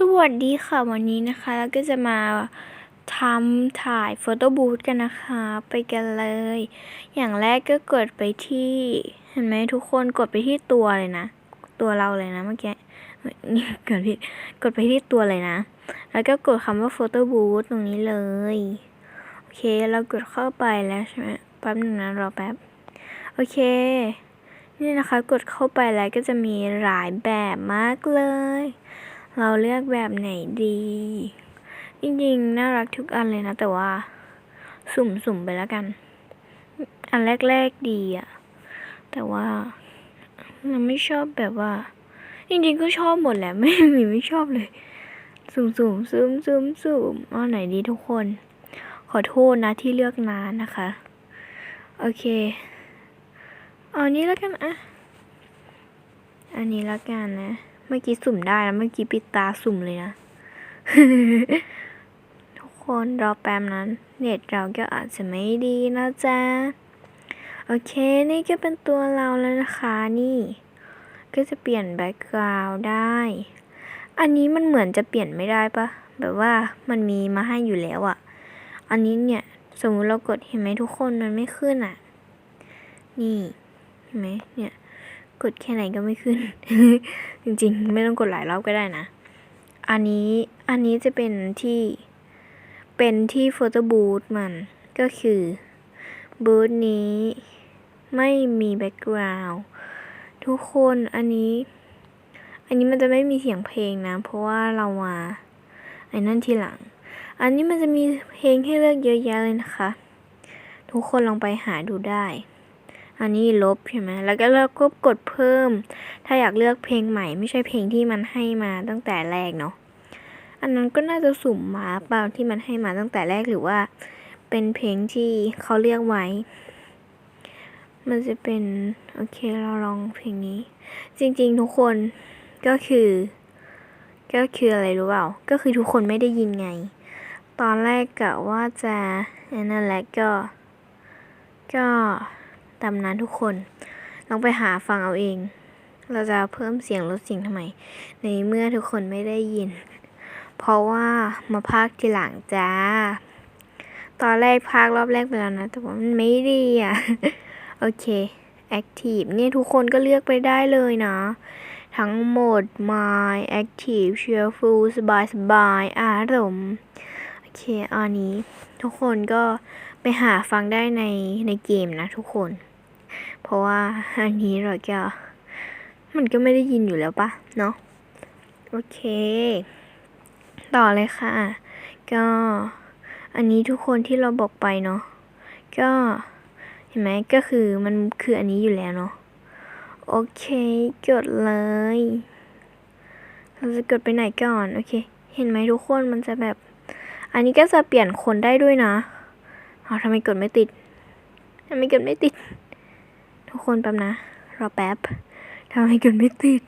สวัสดีค่ะวันนี้นะคะแล้วก็จะมาทำถ่ายโฟโต้บูธกันนะคะ ไปกันเลย อย่างแรกก็กดไปที่ เห็นไหมทุกคนกดไปที่ตัวเลยนะ ตัวเราเลยนะเมื่อกี้นี่กดผิดกดไปที่ตัวเลยนะ แล้วก็กดคำว่าโฟโต้บูธตรงนี้เลย โอเคเรากดเข้าไปแล้วใช่ไหมแป๊บนึงนะรอแป๊บ โอเค นี่นะคะกดเข้าไปแล้วก็จะมีหลายแบบมากเลย เราเลือกแบบไหนดี จริงๆ น่ารักทุกอันเลยนะ แต่ว่า สุ่มๆไปแล้วกัน อันแรกๆดีอะแต่ว่าเราไม่ชอบแบบว่า จริงๆก็ชอบหมดแหละ ไม่มีไม่ชอบเลย สุ่มๆซุ่มซุ่มซุ่มซุ่มเอาไหนดีทุกคน ขอโทษนะที่เลือกนานนะคะ โอเคเอาอันนี้แล้วกันอะอันนี้แล้วกันนะ เมื่อกี้สุ่มได้แล้วเมื่อกี้ปิดตาสุ่มเลยนะ ทุกคนรอแป๊บนั้น เน็ตเราก็อาจจะไม่ดีนะจ๊ะ โอเคนี่ก็เป็นตัวเราแล้วนะคะนี่ ก็จะเปลี่ยนแบ็กกราวด์ได้ อันนี้มันเหมือนจะเปลี่ยนไม่ได้ปะแบบว่ามันมีมาให้อยู่แล้วอะอันนี้เนี่ย สมมุติเรากดเห็นไหมทุกคนมันไม่ขึ้นอะนี่เห็นไหมเนี่ย กดแค่ไหนก็ไม่ขึ้น จริงๆ ไม่ต้องกดหลายรอบก็ได้นะ อันนี้อันนี้จะเป็นที่เป็นที่โฟโต้บูธมันก็คือบูธนี้ไม่มีแบ็กกราวด์ทุกคนอันนี้ อันนี้มันจะไม่มีเสียงเพลงนะ เพราะว่าเรามาไอ้นั่นทีหลัง อันนี้มันจะมีเพลงให้เลือกเยอะแยะเลยนะคะ ทุกคนลองไปหาดูได้ อันนี้ลบใช่ไหมแล้วก็เลือกก็กดเพิ่ม ถ้าอยากเลือกเพลงใหม่ไม่ใช่เพลงที่มันให้มาตั้งแต่แรกเนาะ อันนั้นก็น่าจะสุ่มมาเปล่าที่มันให้มาตั้งแต่แรกหรือว่า เป็นเพลงที่เขาเลือกไว้ มันจะเป็นโอเคเราลองเพลงนี้ จริงๆทุกคนก็คือ ก็คืออะไรรู้เปล่า ก็คือทุกคนไม่ได้ยินไง ตอนแรกกะว่าจะอันนั่นแหละก็ ก็ ตามนั้นทุกคน ลองไปหาฟังเอาเอง เราจะเพิ่มเสียงลดเสียงทำไม ในเมื่อทุกคนไม่ได้ยิน เพราะว่ามาพากทีหลังจ้า ตอนแรกพากรอบแรกไปแล้วนะ แต่ว่ามันไม่ดีอะ โอเค Active เนี่ยทุกคนก็เลือกไปได้เลยนะ ทั้งหมด My Active Cheerful สบายสบายอารมณ์โอเคอันนี้ ทุกคนก็ไปหาฟังได้ในในเกมนะทุกคน เพราะว่าอันนี้เราก็มันก็ไม่ได้ยินอยู่แล้วปะเนาะโอเค ต่อเลยค่ะ ก็อันนี้ทุกคนที่เราบอกไปเนาะก็เห็นไหมก็คือมันคืออันนี้อยู่แล้วเนาะโอเคกดเลย เราจะกดไปไหนก่อน โอเค เห็นไหมทุกคนมันจะแบบ อันนี้ก็จะเปลี่ยนคนได้ด้วยนะอ้าทำไมกดไม่ติดทำไมกดไม่ติด ทุกคนแป๊บนะ รอแป๊บทำไมกดไม่ติด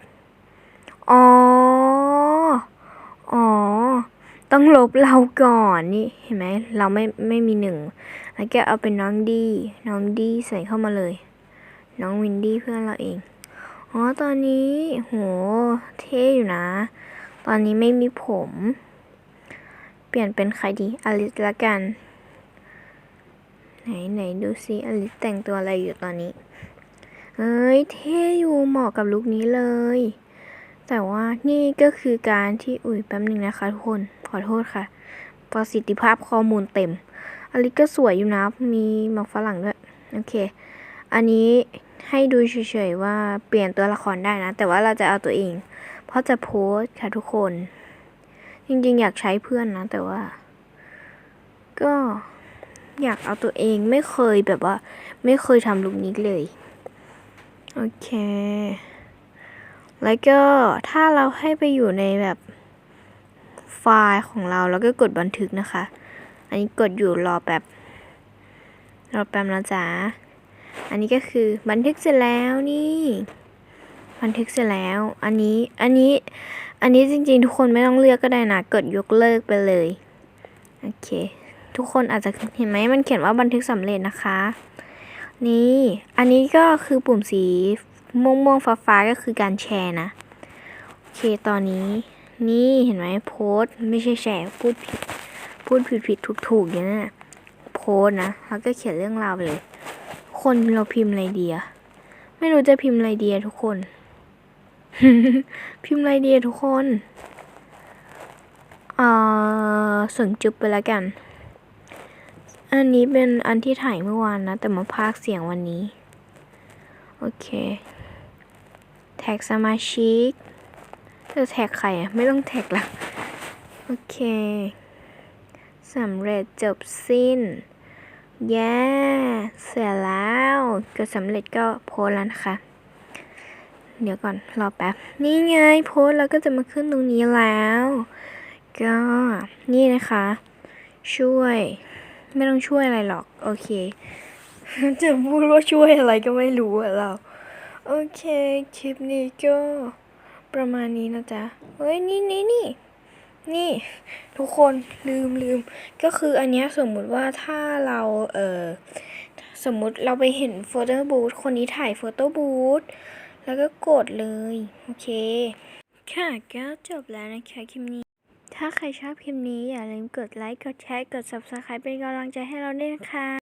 อ๋อ อ๋อ ต้องลบเราก่อนนี่ เห็นไหม เราไม่ไม่มีหนึ่ง แล้วก็เอาเป็นน้องดี น้องดีใส่เข้ามาเลย น้องวินดี้เพื่อนเราเอง อ๋อ ตอนนี้ โห เท่อยู่นะ ตอนนี้ไม่มีผม เปลี่ยนเป็นใครดี อลิสละกัน ไหนไหนดูซิอลิสแต่งตัวอะไรอยู่ตอนนี้ เอ้ย เท่อยู่เหมาะกับลุคนี้เลย แต่ว่านี่ก็คือการที่อุ้ยแป๊บหนึ่งนะคะทุกคน ขอโทษค่ะ ประสิทธิภาพข้อมูลเต็มอลิก็สวยอยู่นะ มีหมอกฝรั่งด้วย โอเค อันนี้ให้ดูเฉยๆว่าเปลี่ยนตัวละครได้นะ แต่ว่าเราจะเอาตัวเอง เพราะจะโพสค่ะทุกคน จริงๆ อยากใช้เพื่อนนะ แต่ว่า ก็อยากเอาตัวเองไม่เคยแบบว่า ไม่เคยทำลุคนี้เลย โอเค แล้วก็ถ้าเราให้ไปอยู่ในแบบไฟล์ของเราแล้วก็กดบันทึกนะคะ อันนี้กดอยู่รอแบบรอแป๊บนะจ๊ะอันนี้ก็คือบันทึกเสร็จแล้วนี่บันทึกเสร็จแล้ว อันนี้ อันนี้ อันนี้จริงๆ ทุกคนไม่ต้องเลือกก็ได้นะ กดยกเลิกไปเลย โอเค ทุกคนอาจจะเห็นไหมมันเขียนว่าบันทึกสำเร็จนะคะ นี่ อันนี้ก็คือปุ่มสีม่วงม่วงฟ้าฟ้าๆก็คือการแชร์นะ โอเคตอนนี้ นี่เห็นไหมโพสไม่ใช่แชร์พูดผิดพูดผิดผิดถูกถูกอย่างนั้นน่ะโพสนะแล้วก็เขียนเรื่องราวไปเลย คนเราพิมพ์อะไรดีอะไม่รู้จะพิมพ์อะไรดีอะทุกคน พิมพ์อะไรดีอะทุกคน เอ่อส่งจุบไปแล้วกัน อันนี้เป็นอันที่ถ่ายเมื่อวานนะ แต่มาพากเสียงวันนี้ โอเค แท็กสมาชิกจะแท็กใครอะไม่ต้องแท็กละโอเคสำเร็จจบสิ้น แย่เสร็จแล้วก็สำเร็จก็โพสแล้วนะคะ เดี๋ยวก่อน รอแป๊บ นี่ไงโพสแล้วก็จะมาขึ้นตรงนี้แล้ว ก็ นี่นะคะ ช่วย ไม่ต้องช่วยอะไรหรอก โอเค จะพูดว่าช่วยอะไรก็ไม่รู้อะเรา โอเค คลิปนี้ก็ประมาณนี้นะจ๊ะ เฮ้ย นี่นี่นี่นี่ทุกคนลืมลืม ก็คืออันเนี้ยสมมุติว่าถ้าเราเออสมมุติเราไปเห็นโฟโต้บูธคนนี้ถ่ายโฟโต้บูธแล้วก็กดเลย โอเค ค่ะก็จบแล้วนะคะคลิปนี้ ถ้าใครชอบคลิปนี้อย่าลืมกดไลค์ กดแชร์ กด subscribe เป็นกำลังใจให้เราด้วยนะคะ